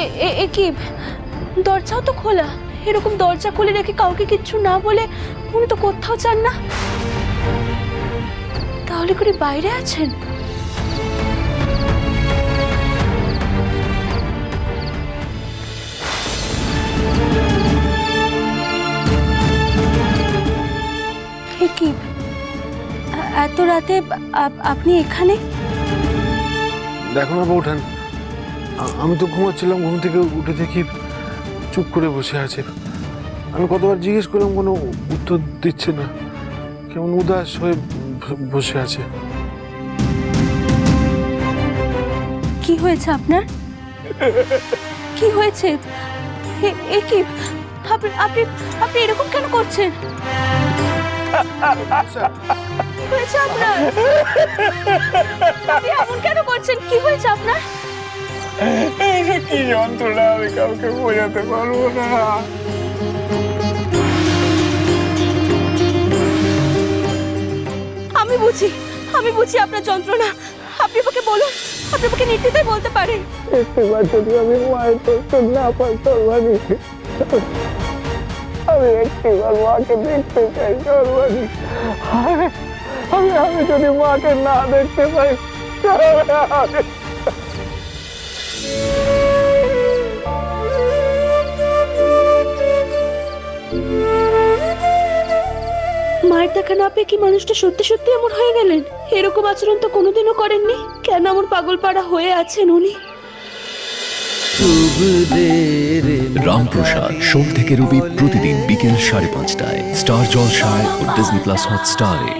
এ- কি? দরজাও তো খোলা। এরকম দরজা খুলে রেখে কাউকে কিচ্ছু না বলে উনি তো কোথাও চান না। তাহলে করে বাইরে আছেন? এত রাতে আপ- আপনি এখানে? দেখো না বৌঠান আমি তো ঘুমাচ্ছিলাম ঘুম থেকে উঠে দেখি চুপ করে বসে আছে। আমি কতবার জিজ্ঞেস করলাম কোনো উত্তর দিচ্ছে না। কেমন উদাস হয়ে বসে আছে। কি হয়েছে আপনার? কি হয়েছে? এ- কি? আপনি আপনি আপনি এরকম কেন করছেন? হয়েছে আপনার? আপনি এমন কেন করছেন? কি হয়েছে আপনার? এটা কি যন্ত্রণা আমি কাউকে বোঝাতে পারব না আমি বুঝি আমি বুঝি আপনার যন্ত্রণা। আপনি আমাকে বলুন আপনি আমাকে নির্দ্বিধায় বলতে পারেন। একটিবার যদি আমি মায়ের দর্শন না পাই সর্বাণী আমি একটিবার মাকে দেখতে চাই সর্বাণী আমি আমি যদি মাকে না দেখতে পাই মায়ের দেখা না পেয়ে কি মানুষটা সত্যি সত্যি এমন হয়ে গেলেন? এরকম আচরণ তো কোনোদিনও করেননি। কেন এমন পাগলপাড়া হয়ে আছেন উনি? রামপ্রসাদ, সোম থেকে রবি প্রতিদিন বিকেল সাড়ে পাঁচটায়। স্টার জল জলসায় ও ডিজনি প্লাস হটস্টারে।